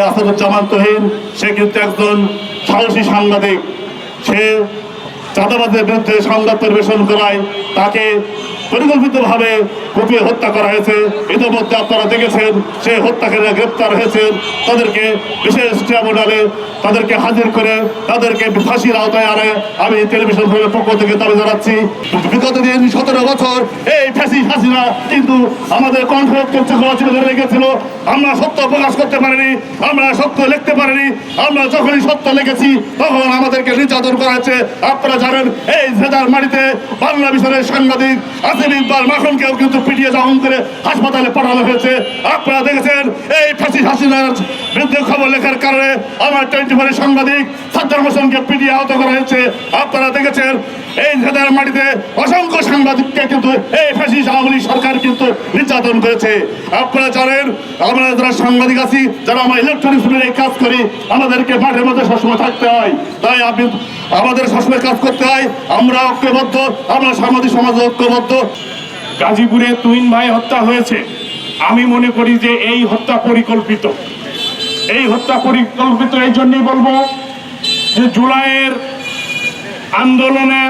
আসাদুজ্জামান তহিন, সে কিন্তু একজন সাহসী সাংবাদিক। সে চাঁদাবাজের বিরুদ্ধে সংবাদ পরিবেশন করায় তাকে পরিকল্পিতভাবে কুপিয়ে হত্যা করা হয়েছে। ইতিমধ্যে আপনারা দেখেছেন সে হত্যাকারীরা গ্রেপ্তার হয়েছেন তাদেরকে বিশেষ ট্রাইব্যুনালে তাদেরকে হাজির করে তাদেরকে ফাঁসির আওতায় আনে। আমি টেলিভিশন ফোনের পক্ষ থেকে দাবি জানাচ্ছি, বিগত দিন সতেরো বছর এই ফ্যাসি ফাঁসিরা কিন্তু আমাদের কণ্ঠ করছে ধরে রেখেছিল। আমরা সত্য প্রকাশ করতে পারিনি, আমরা সত্য লিখতে পারিনি। আমরা যখনই সত্য লিখেছি, তখন আমাদেরকে নির্যাতন করা হয়েছে। আপনারা জানেন, এই জেদার মাটিতে বাংলা বিষয়ের সাংবাদিক আসিম ইকবাল মাখনকেও কিন্তু পিটিয়ে জখম করে হাসপাতালে পাঠানো হয়েছে। আপনারা দেখেছেন, এই ফাঁসি হাসিনার বিরুদ্ধে খবর লেখার কারণে আমার টোয়েন্টি ফোরের সাংবাদিক সাদ্দাম হোসেনকে পিটিয়ে আহত করা হয়েছে। আপনারা দেখেছেন, এই জেদার মাটিতে অসংখ্য সাংবাদিককে কিন্তু এই ফাঁসি আওয়ামী সরকার কিন্তু নির্যাতন করেছে। আপনারা জানেন, আমরা যারা সাংবাদিক আছি, যারা আমরা ইলেকট্রনিক্স এই কাজ করি, আমাদেরকে মাঠের মধ্যে সবসময় থাকতে হয়। তাই আপনি আমাদের সবসময় কাজ করতে হয়। আমরা ঐক্যবদ্ধ, আমরা সামাজিক সমাজ ঐক্যবদ্ধ। গাজীপুরে তুইন ভাই হত্যা হয়েছে। আমি মনে করি যে এই হত্যা পরিকল্পিত। এই হত্যা পরিকল্পিত এই জন্যই বলব যে জুলাইয়ের আন্দোলনে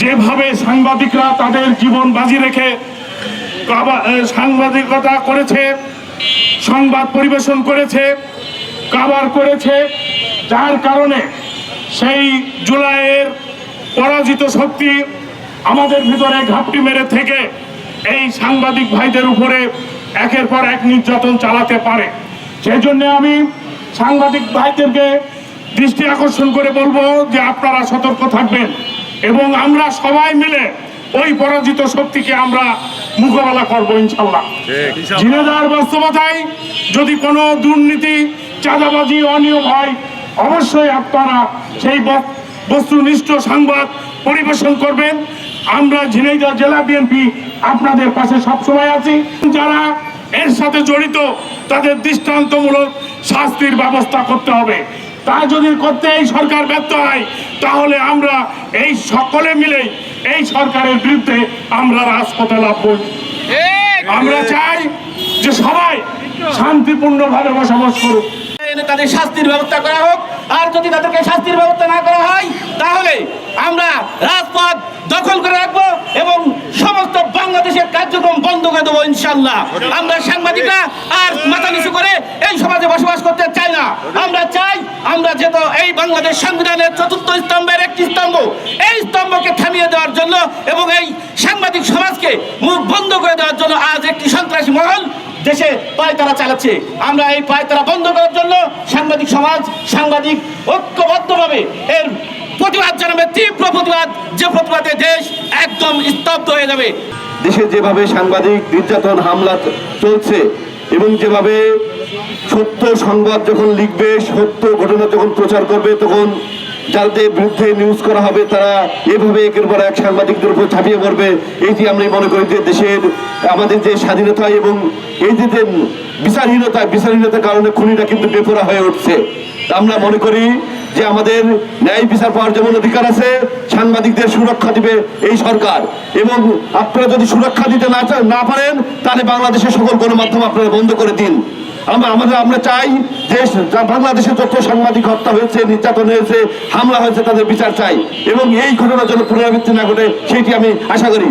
যেভাবে সাংবাদিকরা তাদের জীবন বাজি রেখে সাংবাদিকতা করেছে, সংবাদ পরিবেশন করেছে, কাবার করেছে, যার কারণে সেই জুলাইয়ের পরাজিত শক্তি আমাদের ভিতরে ঘাপটি মেরে থেকে এই সাংবাদিক ভাইদের উপরে একের পর এক নির্যাতন চালাতে পারে। সেই জন্য আমি সাংবাদিক ভাইদেরকে দৃষ্টি আকর্ষণ করে বলব যে আপনারা সতর্ক থাকবেন এবং আমরা সবাই মিলে ওই পরাজিত শক্তিকে আমরা মোকাবেলা করব ইনশাল্লাহ ঝিনেদার বাস্তবতায় যদি কোনো দুর্নীতি চাঁদাবাজি অনিয়ম হয় অবশ্যই আপনারা সেই বস্তুনিষ্ঠ সংবাদ পরিবেশন করবেন। আমরা ঝিনাইদহ জেলা বিএনপি আপনাদের পাশে সবসময় আছি। যারা এর সাথে জড়িত, তাদের দৃষ্টান্তমূলক শাস্তির ব্যবস্থা করতে হবে। তা যদি করতে এই সরকার ব্যর্থ হয়, তাহলে আমরা এই সকলে মিলে এই সরকারের বিরুদ্ধে আমরা রাজপথে লাভ করব আমরা চাই যে সবাই শান্তিপূর্ণভাবে বসবাস করুক। তাদের শাস্তির ব্যবস্থা করা হোক, আর যদি তাদেরকে শাস্তির ব্যবস্থা না করা রাজপথ দখল করে রাখব এবং সমস্ত বাংলাদেশের কার্যক্রম বন্ধ করে দেবো ইনশাল্লাহ আমরা সাংবাদিকরা আর মাথা নিচু করে এই সমাজে বসবাস করতে চাই না। আমরা চাই, আমরা যেহেতু এই বাংলাদেশ সংবিধানের চতুর্থ স্তম্ভের একটি স্তম্ভ, এই স্তম্ভকে থামিয়ে দেওয়ার জন্য এবং এই সাংবাদিক সমাজকে মুখ বন্ধ করে দেওয়ার জন্য আজ একটি সন্ত্রাসী মহল দেশে পায়তারা চালাচ্ছে। আমরা এই পায়তারা বন্ধ করার জন্য সাংবাদিক সমাজ, সাংবাদিক ঐক্যবদ্ধভাবে এর প্রতিবাদ জানাবে, তীব্র প্রতিবাদ। যে প্রতিবাদে দেশ একদম স্তব্ধ হয়ে যাবে। দেশে যেভাবে সাংবাদিক নির্যাতন, হামলা চলছে এবং যেভাবে সত্য সংবাদ যখন লিখবে, সত্য ঘটনা যখন প্রচার করবে, তখন যাদের বিরুদ্ধে নিউজ করা হবে, তারা এভাবে একের পর এক সাংবাদিকদের উপর ছাপিয়ে পড়বে। এইটি আমরা মনে করি যে দেশের, আমাদের যে স্বাধীনতা এবং এই যে বিচারহীনতা, বিচারহীনতার কারণে খুনিরা কিন্তু বেপরা হয়ে উঠছে। আমরা মনে করি যে আমাদের ন্যায় বিচার পাওয়ার যেমন অধিকার আছে, সাংবাদিকদের সুরক্ষা দিবে এই সরকার। এবং আপনারা যদি সুরক্ষা দিতে না না পারেন, তাহলে বাংলাদেশের সকল গণমাধ্যম আপনারা বন্ধ করে দিন। আমরা আমাদের আমরা চাই যে বাংলাদেশে যত সাংবাদিক হত্যা হয়েছে, নির্যাতন হয়েছে, হামলা হয়েছে, তাদের বিচার চাই। এবং এই ঘটনার জন্য পুনরাবৃত্তি না ঘটে সেইটি আমি আশা করি।